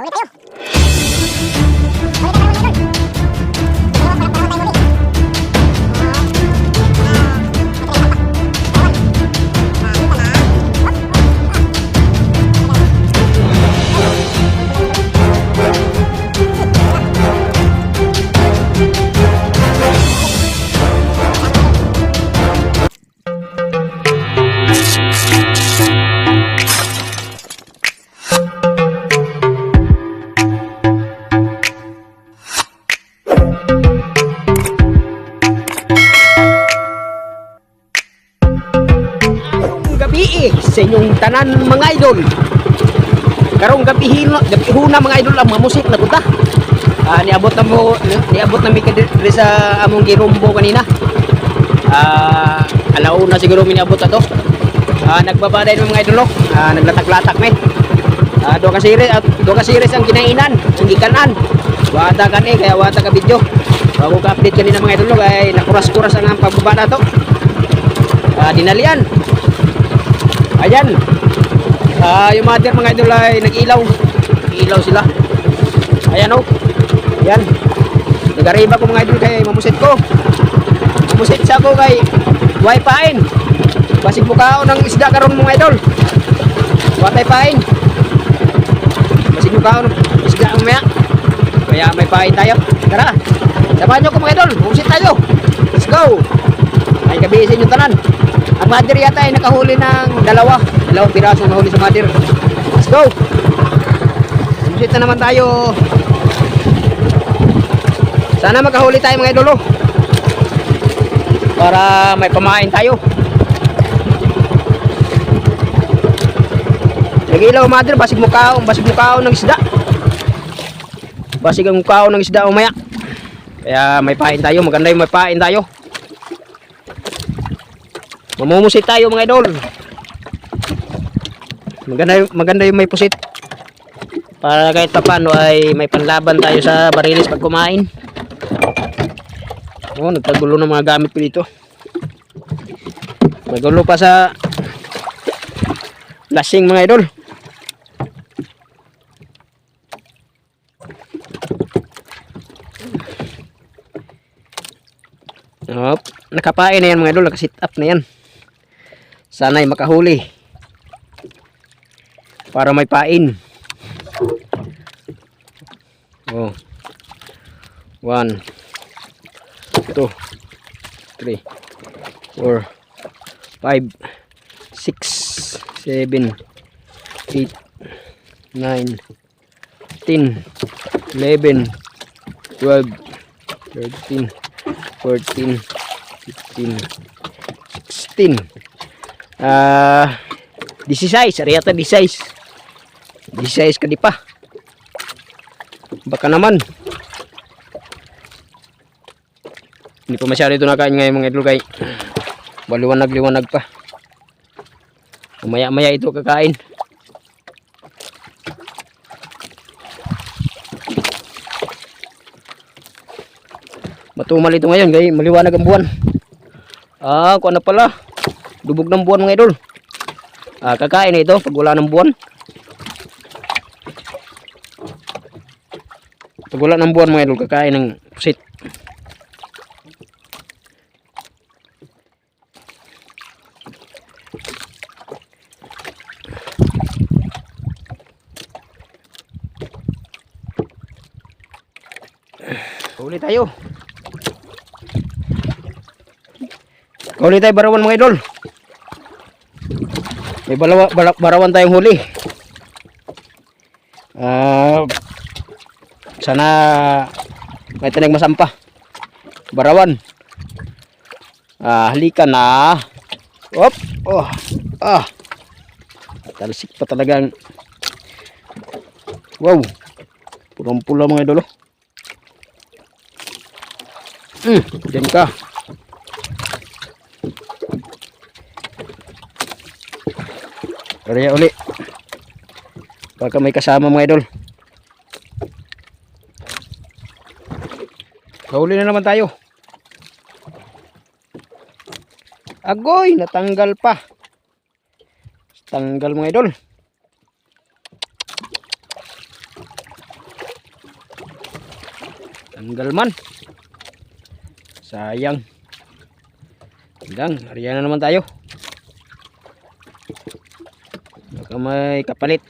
Oh, sa inyong tanan mga idol. Karong gabi hino, gabi huna mga idol ang mga musik na punta. Ah, niabot na mo, ni- niabot na mi kadiri sa among girumbo kanina. Ah, alauna siguro mi niabot na to. Ah, nagbabaday ng mga idol. Ah, naglatak-latak mi. Ah, do ka series, ah, do ka series ang kinainan, ang gikanan. Wata kan eh, kaya wata ka video. Bago ka update kanina mga idol, oh, kay nakuras-kuras ang pagbaba na to. Ah, dinalian. Ayan. Ah, yung mother mga idol ay nag-ilaw. Nag-ilaw sila. Ayan oh. Ayan. Nagariba ko mga idol kay mamusit ko. Mamusit sa ko kay wifi-in. Basig mukhaon ng isda karon mga idol. Watay pain. Basig mukhaon ng isda umaya. Kaya may pain tayo. Tara. Samahan nyo ko mga idol. Mamusit tayo. Let's go. Ay kabisin yung tanan. Ang mother yata ay nakahuli ng dalawa. Dalawang piraso nahuli sa mother. Let's go! Susit na naman tayo. Sana makahuli tayo mga idolo. Para may pamain tayo. Nagilaw mother, basig mukhaon, basig mukhaon ng isda. Basig ang mukhaon ng isda umaya. Kaya may pain tayo, maganda yung may pain tayo. Mamumusit tayo mga idol. Maganda, maganda yung may pusit. Para kahit pa paano ay may panlaban tayo sa barilis pag kumain. Oh, nagkagulo ng mga gamit ko dito. Magulo pa sa lasing mga idol. Hop, nakapain na yan mga idol, nakasit up na yan. Sana'y makahuli. Para may pain. Oh. One. Two. Three. Four. Five. Six. Seven. Eight. Nine. Ten. Eleven. Twelve. Thirteen. Fourteen. Fifteen. Sixteen. Ah, 16, ariyata 16. 16 ka di pa. Baka naman. Hindi pa masyado ito nakain ngayon mga idol kay maliwanag-liwanag pa. Maya-maya ito kakain. Matumal ito ngayon kay maliwanag ang buwan. Ah, kuha na pala. Dubog ng buwan mga idol. Ah, kakain na ito pag wala ng buwan. Pag wala ng buwan mga idol, kakain ng pusit. Huli tayo. Huli tayo barawan mga idol. May balawa, bala, barawan tayong huli. Ah, sana may tinag masampa. Barawan. Ah, halika na. Op. Oh. Ah. Talsik pa talagang. Wow. Purong-pula mga idolo. Hmm, diyan ka. Kaya uli. Baka may kasama mga idol. Huli na naman tayo. Agoy, natanggal pa. Tanggal mga idol. Tanggal man. Sayang. Hanggang, ariyan na naman tayo. Baka may kapalit.